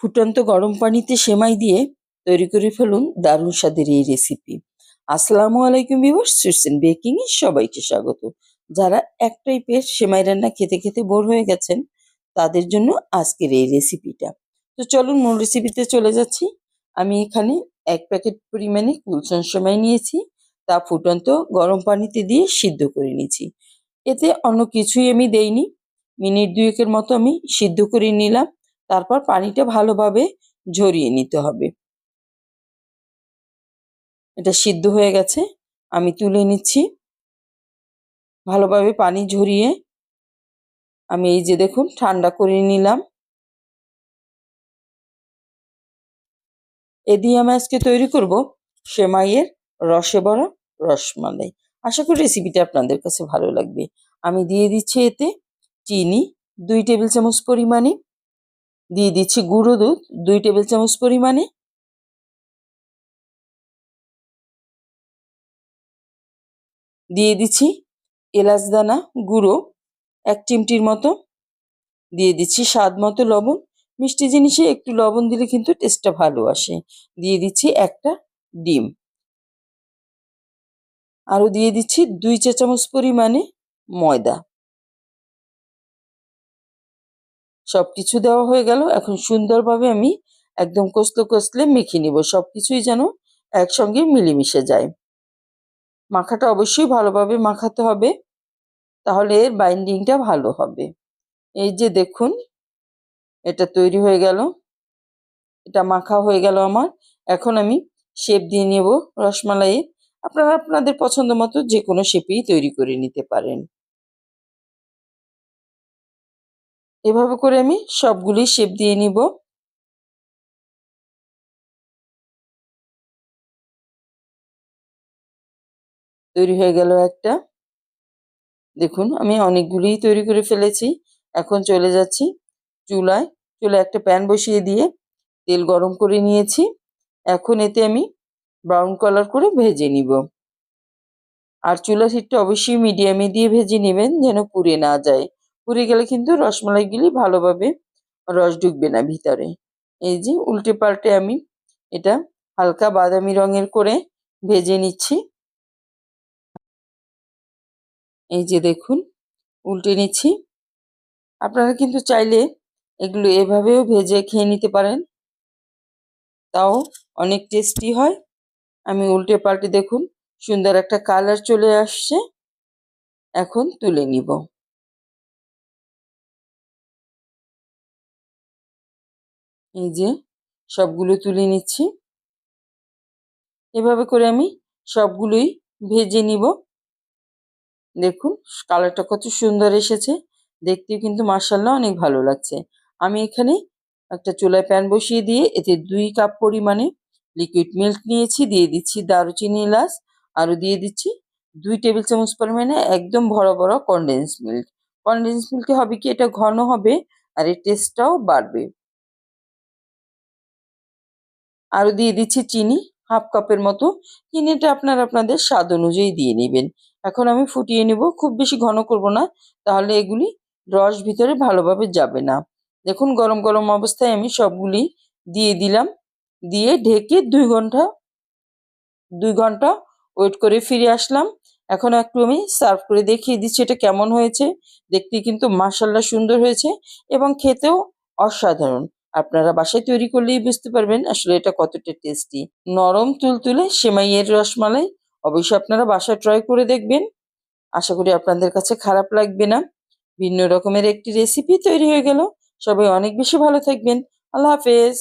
ফুটন্ত গরম পানিতে সেমাই দিয়ে তৈরি করে ফেলুন দারুণ স্বাদের এই রেসিপি আসসালামু আলাইকুম ভিউয়ার্স সুইটস বেকিং এ সবাইকে স্বাগত। যারা এক টাইপের সেমাই রান্না খেতে খেতে বোর হয়ে গেছেন, তাদের জন্য আজকের এই রেসিপিটা তো চলুন মূল রেসিপিতে চলে যাচ্ছি। আমি এখানে এক প্যাকেট পরিমাণে কুলসন সেমাই নিয়েছি, তা ফুটন্ত গরম পানিতে দিয়ে সিদ্ধ করে নিয়েছি। এতে অন্য কিছুই আমি দেইনি। মিনিট দুয়েকের মতো আমি সিদ্ধ করে নিলাম। তারপর পানিটা ভালোভাবে ঝরিয়ে নিতে হবে। এটা সিদ্ধ হয়ে গেছে, আমি তুলে নিচ্ছি। ভালোভাবে পানি ঝরিয়ে আমি এই যে দেখুন, ঠান্ডা করে নিলাম। এ দিয়ে আমি আজকে তৈরি করব সেমাইয়ের রসে বড়া রসমালাই। আশা করি রেসিপিটা আপনাদের কাছে ভালো লাগবে। আমি দিয়ে দিচ্ছি এতে চিনি, দুই টেবিল চামচ পরিমাণে দিয়ে দিচ্ছি গুঁড়ো দুধ, দুই টেবিল চামচ পরিমাণে। দিয়ে দিচ্ছি এলাচ দানা গুঁড়ো, এক চিমটির মতো। দিয়ে দিচ্ছি স্বাদ মতো লবণ। মিষ্টি জিনিসে একটু লবণ দিলে কিন্তু টেস্টটা ভালো আসে। দিয়ে দিচ্ছি একটা ডিম। আরও দিয়ে দিচ্ছি দুই চা চামচ পরিমাণে ময়দা। সব কিছু দেওয়া হয়ে গেল। এখন সুন্দরভাবে আমি একদম কষলে কষলে মেখে নিব। সব কিছুই যেন একসঙ্গে মিলেমিশে যায়। মাখাটা অবশ্যই ভালোভাবে মাখাতে হবে। তাহলে এর বাইন্ডিংটা ভালো হবে। এই যে দেখুন, এটা তৈরি হয়ে গেল। এটা মাখা হয়ে গেল আমার। এখন আমি শেপ দিয়ে নেব রসমালাইয়ের আপনারা আপনাদের পছন্দ মতো যে কোনো শেপেই তৈরি করে নিতে পারেন। এভাবে করে আমি সবগুলি শেপ দিয়ে নিব। তৈরি হয়ে গেল একটা। দেখুন, আমি অনেকগুলিই তৈরি করে ফেলেছি। এখন চলে যাচ্ছি চুলায়। চুলায় একটা প্যান বসিয়ে দিয়ে তেল গরম করে নিয়েছি। এখন এতে আমি ব্রাউন কালার করে ভেজে নিব। আর চুলা হিটটা অবশ্যই মিডিয়ামে দিয়ে ভেজে নেবেন যেন পুড়ে না যায়। পুড়ে গেলে কিন্তু রসমালাইগুলি ভালোভাবে রস ঢুকবে না ভিতরে। এই যে উল্টে পাল্টে আমি এটা হালকা বাদামি রঙের করে ভেজে নিচ্ছি। এই যে দেখুন, উল্টে নিচ্ছি। আপনারা কিন্তু চাইলে এগুলো এভাবেও ভেজে খেয়ে নিতে পারেন। তাও অনেক টেস্টি হয়। আমি উল্টে পাল্টে দেখুন, সুন্দর একটা কালার চলে আসছে। এখন তুলে নিব। এই যে, সবগুলো তুলে নিচ্ছি। এভাবে করে আমি সবগুলোই ভেজে নিব। দেখুন, কালারটা কত সুন্দর এসেছে। দেখতেও কিন্তু মার্শাল্লাহ অনেক ভালো লাগছে। আমি এখানে একটা চুলায় প্যান বসিয়ে দিয়ে এতে দুই কাপ পরিমাণে লিকুইড মিল্ক নিয়েছি, দিয়ে দিচ্ছি দারুচিনি এলাচ, আরও দিয়ে দিচ্ছি দুই টেবিল চামচ পরিমাণে একদম বড় বড় কনডেন্স মিল্ক কনডেন্স মিল্কে হবে কি, এটা ঘন হবে আর এর টেস্টটাও বাড়বে। আরও দিয়ে দিচ্ছি চিনি, হাফ কাপের মতো। চিনিটা আপনার আপনাদের স্বাদ অনুযায়ী দিয়ে নেবেন। এখন আমি ফুটিয়ে নেব, খুব বেশি ঘন করব না, তাহলে এগুলি রস ভিতরে ভালোভাবে যাবে না। দেখুন, গরম গরম অবস্থায় আমি সবগুলি দিয়ে দিলাম। দিয়ে ঢেকে দুই ঘণ্টা দুই ঘণ্টা ওয়েট করে ফিরে আসলাম। এখন একটু আমি সার্ভ করে দেখিয়ে দিচ্ছি এটা কেমন হয়েছে। দেখতে কিন্তু মাসাল্লা সুন্দর হয়েছে এবং খেতেও অসাধারণ। আপনারা বাসায় তৈরি করলেই বুঝতে পারবেন আসলে এটা কতটা টেস্টি নরম তুলতুলে সেমাইয়ের রসমালাই অবশ্যই আপনারা বাসায় ট্রাই করে দেখবেন। আশা করি আপনাদের কাছে খারাপ লাগবে না। ভিন্ন রকমের একটি রেসিপি তৈরি হয়ে গেল। সবাই অনেক বেশি ভালো থাকবেন। আল্লাহ হাফেজ।